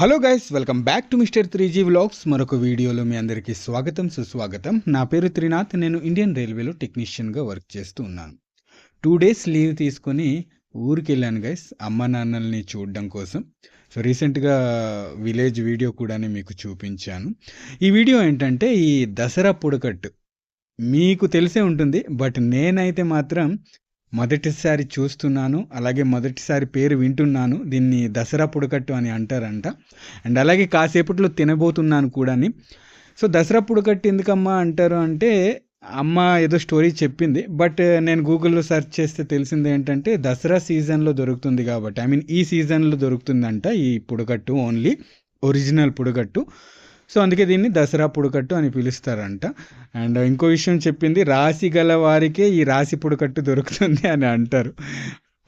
Hello guys welcome back to mister three G vlogs. మరొక వీడియోలో మీ అందరికీ స్వాగతం సుస్వాగతం. నా పేరు త్రినాథ్ నేను ఇండియన్ రైల్వేలో టెక్నీషియన్గా వర్క్ చేస్తూ ఉన్నాను. టూ డేస్ లీవ్ తీసుకొని ఊరికి వెళ్ళాను గైస్ అమ్మ నాన్నల్ని చూడడం కోసం. సో రీసెంట్గా విలేజ్ వీడియో కూడా మీకు చూపించాను. ఈ వీడియో ఏంటంటే ఈ దసరా పొడకట్టు. మీకు తెలిసే ఉంటుంది బట్ నేనైతే మాత్రం మొదటిసారి చూస్తున్నాను అలాగే మొదటిసారి పేరు వింటున్నాను దీన్ని దసరా పుడకట్టు అని అంటారంట. అండ్ అలాగే కాసేపట్లో తినబోతున్నాను కూడాని. సో దసరా పుడకట్టు ఎందుకమ్మా అంటారు అంటే అమ్మ ఏదో స్టోరీ చెప్పింది బట్ నేను గూగుల్లో సెర్చ్ చేస్తే తెలిసింది ఏంటంటే దసరా సీజన్లో దొరుకుతుంది కాబట్టి ఐ మీన్ ఈ సీజన్లో దొరుకుతుందంట ఈ పుడకట్టు ఓన్లీ ఒరిజినల్ పుడకట్టు. సో అందుకే దీన్ని దసరా పుడకట్టు అని పిలుస్తారంట. అండ్ ఇంకో విషయం చెప్పింది రాశి గల వారికే ఈ రాశి పుడకట్టు దొరుకుతుంది అని అంటారు.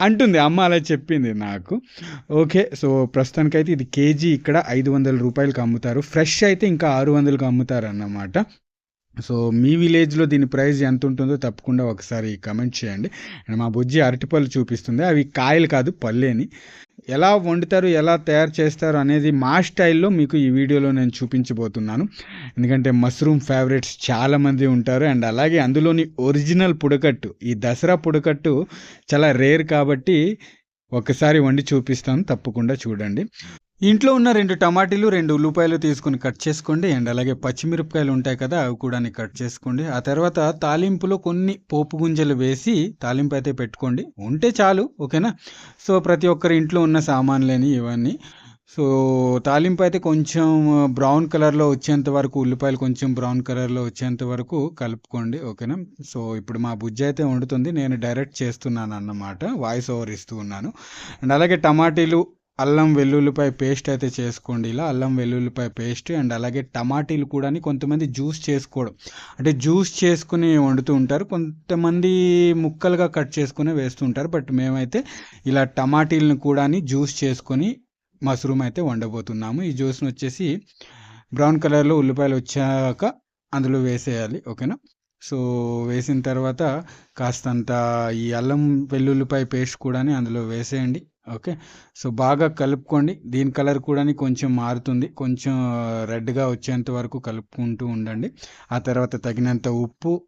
అంటుంది అమ్మ అలా చెప్పింది నాకు. ఓకే సో ప్రస్తుతానికైతే ఇది కేజీ ఇక్కడ ఐదు వందల రూపాయలకి అమ్ముతారు. ఫ్రెష్ అయితే ఇంకా ఆరు వందలకు అమ్ముతారు అన్నమాట. సో మీ విలేజ్లో దీని ప్రైస్ ఎంత ఉంటుందో తప్పకుండా ఒకసారి కమెంట్ చేయండి. అండ్ మా బుజ్జి అరటిపళ్ళు చూపిస్తుంది. అవి కాయలు కాదు పళ్ళేని. ఎలా వండుతారు ఎలా తయారు చేస్తారు అనేది మా స్టైల్లో మీకు ఈ వీడియోలో నేను చూపించబోతున్నాను. ఎందుకంటే మష్రూమ్ ఫేవరెట్స్ చాలామంది ఉంటారు. అండ్ అలాగే అందులోని ఒరిజినల్ పుడకట్టు ఈ దసరా పుడకట్టు చాలా రేర్ కాబట్టి ఒకసారి వండి చూపిస్తాను. తప్పకుండా చూడండి. ఇంట్లో ఉన్న రెండు టమాటీలు రెండు ఉల్లిపాయలు తీసుకుని కట్ చేసుకోండి. అండ్ అలాగే పచ్చిమిరపకాయలు ఉంటాయి కదా అవి కూడా కట్ చేసుకోండి. ఆ తర్వాత తాలింపులో కొన్ని పోపు గుంజలు వేసి తాలింపు అయితే పెట్టుకోండి. ఉంటే చాలు ఓకేనా? సో ప్రతి ఒక్కరి ఇంట్లో ఉన్న సామాన్లేని ఇవన్నీ. సో తాలింపు అయితే కొంచెం బ్రౌన్ కలర్లో వచ్చేంత వరకు ఉల్లిపాయలు కొంచెం బ్రౌన్ కలర్లో వచ్చేంత వరకు కలుపుకోండి ఓకేనా? సో ఇప్పుడు మా బుజ్జి అయితే వండుతుంది. నేను డైరెక్ట్ చేస్తున్నాను అన్నమాట వాయిస్ ఓవర్ ఇస్తూ ఉన్నాను. అండ్ అలాగే టమాటీలు అల్లం వెల్లుల్లిపాయ పేస్ట్ అయితే చేసుకోండి. ఇలా అల్లం వెల్లుల్లిపాయ పేస్ట్ అండ్ అలాగే టమాటీలు కూడా కొంతమంది జ్యూస్ చేసుకోవడం. అంటే జ్యూస్ చేసుకుని వండుతూ ఉంటారు. కొంతమంది ముక్కలుగా కట్ చేసుకుని వేస్తుంటారు బట్ మేమైతే ఇలా టమాటీలను కూడా జ్యూస్ చేసుకొని మష్రూమ్ అయితే వండబోతున్నాము. ఈ జ్యూస్ని వచ్చేసి బ్రౌన్ కలర్లో ఉల్లిపాయలు వచ్చాక అందులో వేసేయాలి. ఓకేనా? సో వేసిన తర్వాత కాస్తంత ఈ అల్లం వెల్లుల్లిపాయ పేస్ట్ కూడా అందులో వేసేయండి. ఓకే. సో బాగా కలుపుకోండి. దీని కలర్ కూడా కొంచెం మారుతుంది. కొంచెం రెడ్గా వచ్చేంత వరకు కలుపుకుంటూ ఉండండి. ఆ తర్వాత తగినంత ఉప్పు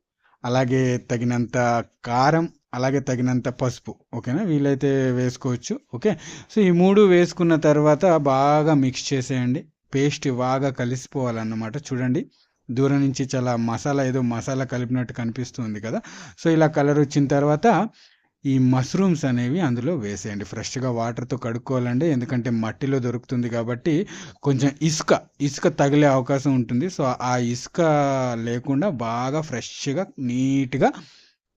అలాగే తగినంత కారం అలాగే తగినంత పసుపు. ఓకేనా? వీలైతే వేసుకోవచ్చు. ఓకే. సో ఈ మూడు వేసుకున్న తర్వాత బాగా మిక్స్ చేసేయండి. పేస్ట్ బాగా కలిసిపోవాలన్నమాట. చూడండి. దూరం నుంచి చాలా మసాలా ఏదో మసాలా కలిపినట్టు కనిపిస్తుంది కదా. సో ఇలా కలర్ వచ్చిన తర్వాత ఈ మష్రూమ్స్ అనేవి అందులో వేసేయండి. ఫ్రెష్గా వాటర్తో కడుక్కోవాలండి. ఎందుకంటే మట్టిలో దొరుకుతుంది కాబట్టి కొంచెం ఇసుక ఇసుక తగిలే అవకాశం ఉంటుంది. సో ఆ ఇసుక లేకుండా బాగా ఫ్రెష్గా నీట్గా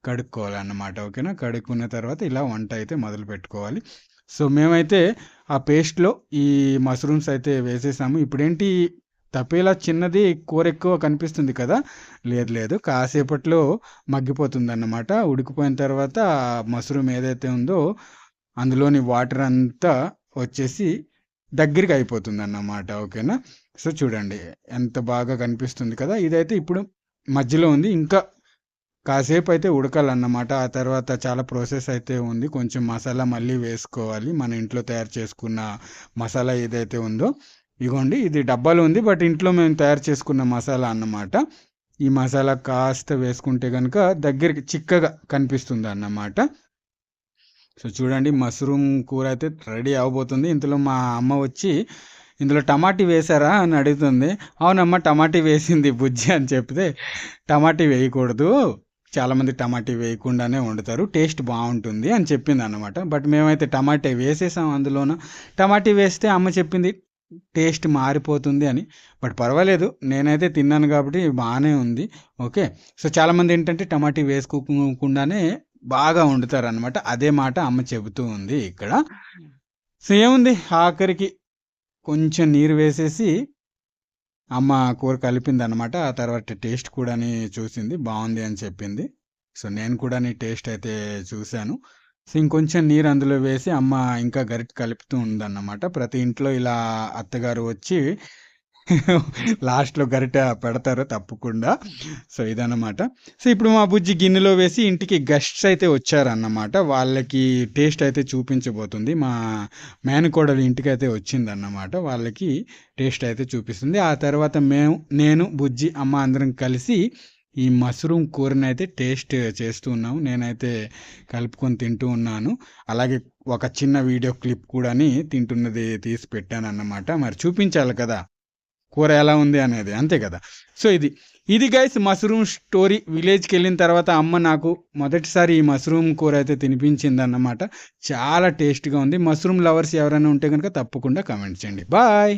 కడుక్కోవాలన్నమాట. ఓకేనా? కడుక్కున్న తర్వాత ఇలా వంట అయితే మొదలు పెట్టుకోవాలి. సో మేమైతే ఆ పేస్ట్లో ఈ మష్రూమ్స్ అయితే వేసేసాము. ఇప్పుడేంటి తపేలా చిన్నది కూర ఎక్కువ కనిపిస్తుంది కదా? లేదు లేదు. కాసేపట్లో మగ్గిపోతుంది అన్నమాట ఉడికిపోయిన తర్వాత మష్రూమ్ ఏదైతే ఉందో అందులోని వాటర్ అంతా వచ్చేసి దగ్గరికి అయిపోతుంది అన్నమాట ఓకేనా? సో చూడండి. ఎంత బాగా కనిపిస్తుంది కదా? ఇదైతే ఇప్పుడు మధ్యలో ఉంది. ఇంకా కాసేపు అయితే ఉడకాలన్నమాట. ఆ తర్వాత చాలా ప్రాసెస్ అయితే ఉంది. కొంచెం మసాలా మళ్ళీ వేసుకోవాలి. మన ఇంట్లో తయారు చేసుకున్న మసాలా ఏదైతే ఉందో. ఇగోండి ఇది డబ్బాలు ఉంది బట్ ఇంట్లో మేము తయారు చేసుకున్న మసాలా అన్నమాట. ఈ మసాలా కాస్త వేసుకుంటే కనుక దగ్గరికి చిక్కగా కనిపిస్తుంది అన్నమాట సో చూడండి మష్రూమ్ కూర అయితే రెడీ అవబోతుంది. ఇందులో మా అమ్మ వచ్చి ఇందులో టమాటీ వేశారా? అని అడుగుతుంది. అవునమ్మ టమాటీ వేసింది బుజ్జి అని చెప్తే టమాటీ వేయకూడదు. చాలామంది టమాటీ వేయకుండానే వండుతారు. టేస్ట్ బాగుంటుంది అని చెప్పింది అనమాట బట్ మేమైతే టమాటే వేసేసాం అందులోన. టమాటీ వేస్తే అమ్మ చెప్పింది టేస్ట్ మారిపోతుంది అని. బట్ పర్వాలేదు నేనైతే తిన్నాను కాబట్టి బాగానే ఉంది. ఓకే? సో చాలామంది ఏంటంటే టమాటీ వేసుకోకుండానే బాగా వండుతారు అనమాట అదే మాట అమ్మ చెబుతూ ఉంది ఇక్కడ. సో ఏముంది? ఆఖరికి కొంచెం నీరు వేసేసి అమ్మ కూర కలిపింది అనమాట ఆ తర్వాత టేస్ట్ కూడా చూసింది. బాగుంది అని చెప్పింది. సో నేను కూడా టేస్ట్ అయితే చూశాను. ఇంకొంచెం నీరు అందులో వేసి అమ్మ ఇంకా గరిట కలుపుతూ ఉందన్నమాట. ప్రతి ఇంట్లో ఇలా అత్తగారు వచ్చి లాస్ట్లో గరిట పెడతారు తప్పకుండా. సో ఇదన్నమాట. సో ఇప్పుడు మా బుజ్జి గిన్నెలో వేసి ఇంటికి గెస్ట్స్ అయితే వచ్చారన్నమాట. వాళ్ళకి టేస్ట్ అయితే చూపించబోతుంది. మా మేనకోడలు ఇంటికి అయితే వచ్చిందన్నమాట. వాళ్ళకి టేస్ట్ అయితే చూపిస్తుంది. ఆ తర్వాత మేము నేను బుజ్జి అమ్మ అందరం కలిసి ఈ మష్రూమ్ కూరని అయితే టేస్ట్ చేస్తూ ఉన్నాము నేనైతే కలుపుకొని తింటూ ఉన్నాను. అలాగే ఒక చిన్న వీడియో క్లిప్ కూడాని తింటున్నది తీసి పెట్టాను అన్నమాట మరి చూపించాలి కదా కూర ఎలా ఉంది అనేది అంతే కదా. సో ఇది ఇది గైస్ మష్రూమ్ స్టోరీ. విలేజ్కి వెళ్ళిన తర్వాత అమ్మ నాకు మొదటిసారి ఈ మష్రూమ్ కూర అయితే తినిపించింది అన్నమాట చాలా టేస్ట్గా ఉంది. మష్రూమ్ లవర్స్ ఎవరైనా ఉంటే కనుక తప్పకుండా కామెంట్ చేయండి. బాయ్!